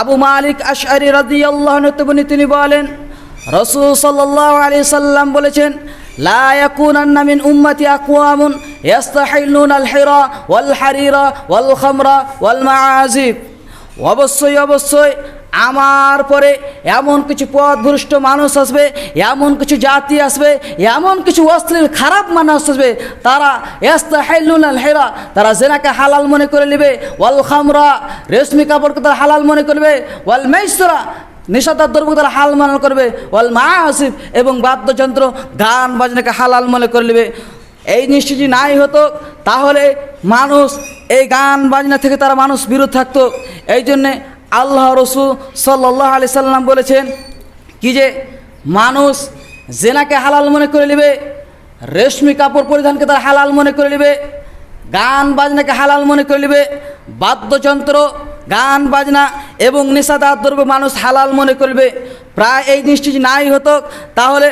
আবু মালিক আশারি রাদিয়াল্লাহু আল্লাহ তিনি বলেন, রসুল সাল্লাহ আলি সাল্লাম বলেছেন, লা ইয়াকুনান্না মিন উম্মতি আকওয়ামুন ইয়াস্তাহিলুন আল হিরা ওয়াল হারিরা অবশ্যই অবশ্যই, আমার পরে এমন কিছু পথভ্রষ্ট মানুষ আসবে, এমন কিছু জাতি আসবে, এমন কিছু অশ্লীল খারাপ মানুষ আসবে, তারা এস্তাহাইলুন আল হেরা, তারা জেনাকে হালাল মনে করে নেবে, ওয়াল খামরা, রেশমি কাপড়কে তারা হালাল মনে করবে, ওয়াল মেসরা নিষাদার দ্রব্য তারা হাল মনে করবে, ওয়াল মা আসিফ এবং বাদ্যযন্ত্র গান বাজনাকে হালাল মনে করে নেবে। এই যদি নাই হতো, তাহলে মানুষ এই গান বাজনা থেকে তারা মানুষ বিরত থাকতো। এই জন্যে আল্লাহ রসুল সাল্লাহ আলি সাল্লাম বলেছেন কি যে মানুষ জেনাকে হালাল মনে করে নেবে, রেশমি কাপড় পরিধানকে তারা হালাল মনে করে নেবে, গান বাজনাকে হালাল মনে করে নেবে, বাদ্যযন্ত্র, গান বাজনা এবং নেশাদার দ্রব্য মানুষ হালাল মনে করবে। প্রায় এই জিনিসটি যদি নাই হতো, তাহলে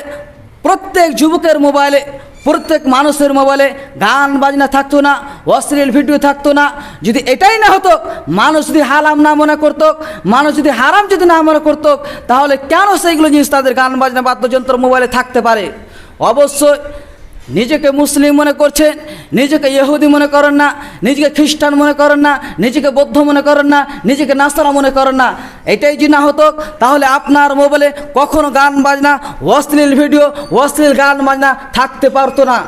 প্রত্যেক যুবকের মোবাইলে প্রত্যেক মানুষের মোবাইলে গান বাজনা থাকতো না, অশ্লীল ভিডিও থাকতো না। যদি এটাই না হতো, মানুষ যদি হালাম না মনে করতো, মানুষ যদি হারাম যদি না মনে করত, তাহলে কেন সেইগুলো জিনিস তাদের গান বাজনা বাদ্যযন্ত্র মোবাইলে থাকতে পারে? অবশ্যই নিজেকে মুসলিম মনে করছেন, নিজেকে ইহুদি মনে করেন না, নিজেকে খ্রিস্টান মনে করেন না, নিজেকে বৌদ্ধ মনে করেন না, নিজেকে নাস্তারা মনে করেন না। এটাই যদি না হতো, তাহলে আপনার মোবাইলে কখনো গান বাজনা, অশ্লীল ভিডিও, অশ্লীল গান বাজনা থাকতে পারতো না।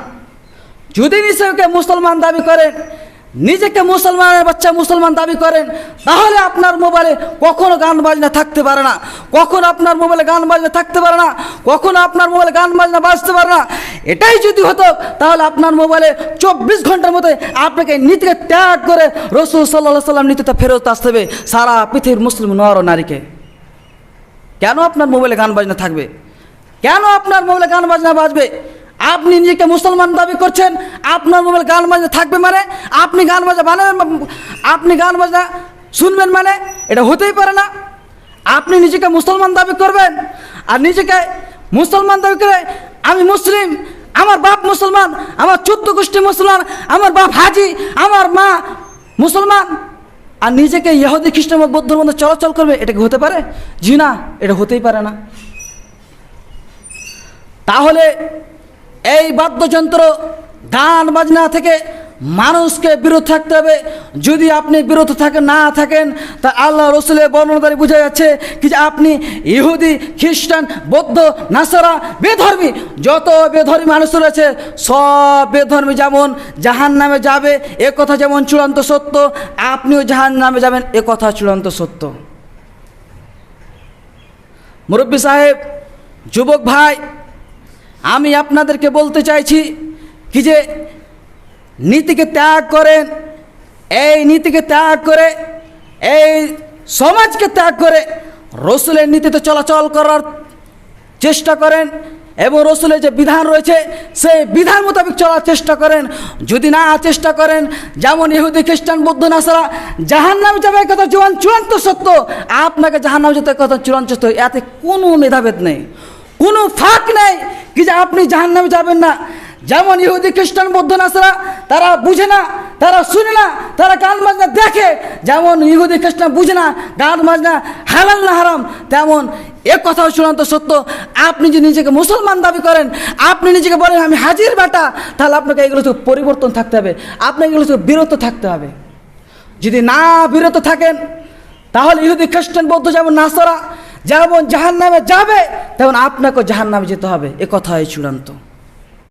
যদি নিজেকে মুসলমান দাবি করেন, নিজেকে মুসলমানের বাচ্চা মুসলমান দাবি করেন, তাহলে আপনার মোবাইলে কখনো গান বাজনা থাকতে পারে না। কখনো আপনার মোবাইলে গান বাজনা থাকতে পারে না। কখনো আপনার মোবাইলে গান বাজনা বাজতে পারে না। এটাই যদি হতো, তাহলে আপনার মোবাইলে চব্বিশ ঘণ্টার মধ্যে আপনাকে নীতিকে ত্যাগ করে রসুল সাল্লাহ সাল্লাম নীতিতে ফেরত আসতে হবে সারা পৃথিবীর মুসলিম নর নারীকে। কেন আপনার মোবাইলে গান বাজনা থাকবে? কেন আপনার মোবাইলে গান বাজনা বাজবে? আপনি নিজেকে মুসলমান দাবি করছেন, আপনার মোবাইল গান বাজনা থাকবে মানে? আপনি গান বাজনা বানাবেন, আপনি গান বাজনা শুনবেন মানে? এটা হতেই পারে না। আপনি নিজেকে মুসলমান দাবি করবেন, আর নিজেকে মুসলমান দাবি করে আমি মুসলিম আমার বাপ মুসলমান, আমার চোদ্দ গোষ্ঠী মুসলমান, আমার বাপ হাজি, আমার মা মুসলমান, আর নিজেকে ইহুদি, খ্রিস্টান, বৌদ্ধ বৌদ্ধর মধ্যে চলাচল করবে, এটা কি হতে পারে? জি না, এটা হতেই পারে না। তাহলে এই বাদ্যযন্ত্র, গান বাজনা থেকে মানুষকে বিরত থাকতে হবে। যদি আপনি বিরত থাকেন না থাকেন, তা আল্লাহ রসুলের বর্ণনাদারি বোঝা যাচ্ছে কি যে আপনি ইহুদি, খ্রিস্টান, বৌদ্ধ, নাসারা, বেধর্মী, যত বেধর্মী মানুষ রয়েছে, সব বেধর্মী যেমন জাহান নামে যাবে, এ কথা যেমন চূড়ান্ত সত্য, আপনিও জাহান নামে যাবেন, এ কথা চূড়ান্ত সত্য। মুরব্বী সাহেব, যুবক ভাই, আমি আপনাদেরকে বলতে চাইছি কি যে নীতিকে ত্যাগ করেন এই নীতিকে ত্যাগ করে, এই সমাজকে ত্যাগ করে রসুলের নীতিতে চলাচল করার চেষ্টা করেন এবং রসুলের যে বিধান রয়েছে, সেই বিধান মোতাবেক চলার চেষ্টা করেন। যদি না চেষ্টা করেন, যেমন ইহুদি, খ্রিস্টান, বৌদ্ধ, নাসারা জাহান নামে যাবে কথা চূড়ান চূড়ান্ত সত্য। আপনাকে জাহান নামে যেতে কথা চূড়ান্ত সত্য। এতে কোনো মেধাভেদ নেই, কোনো ফাঁক নেই, কি যে আপনি জাহান নামে যাবেন না। যেমন ইহুদি, খ্রিস্টান, বৌদ্ধ, নাসরা, তারা বুঝে না, তারা শুনে না, তারা গান বাজনা দেখে। যেমন ইহুদি, খ্রিস্টান বুঝে না, গান বাজনা হালাল না হারাম, তেমন এ কথাও চূড়ান্ত সত্য। আপনি যদি নিজেকে মুসলমান দাবি করেন, আপনি নিজেকে বলেন, আমি হাজির বেটা তাহলে আপনাকে এগুলো থেকে পরিবর্তন থাকতে হবে, আপনাকে এগুলো থেকে বিরত থাকতে হবে। যদি না বিরত থাকেন, তাহলে ইহুদি, খ্রিস্টান, বৌদ্ধ, যেমন নাসরা, যেমন জাহান নামে যাবে, তেমন আপনাকেও জাহান নামে যেতে হবে। এ কথাই চূড়ান্ত।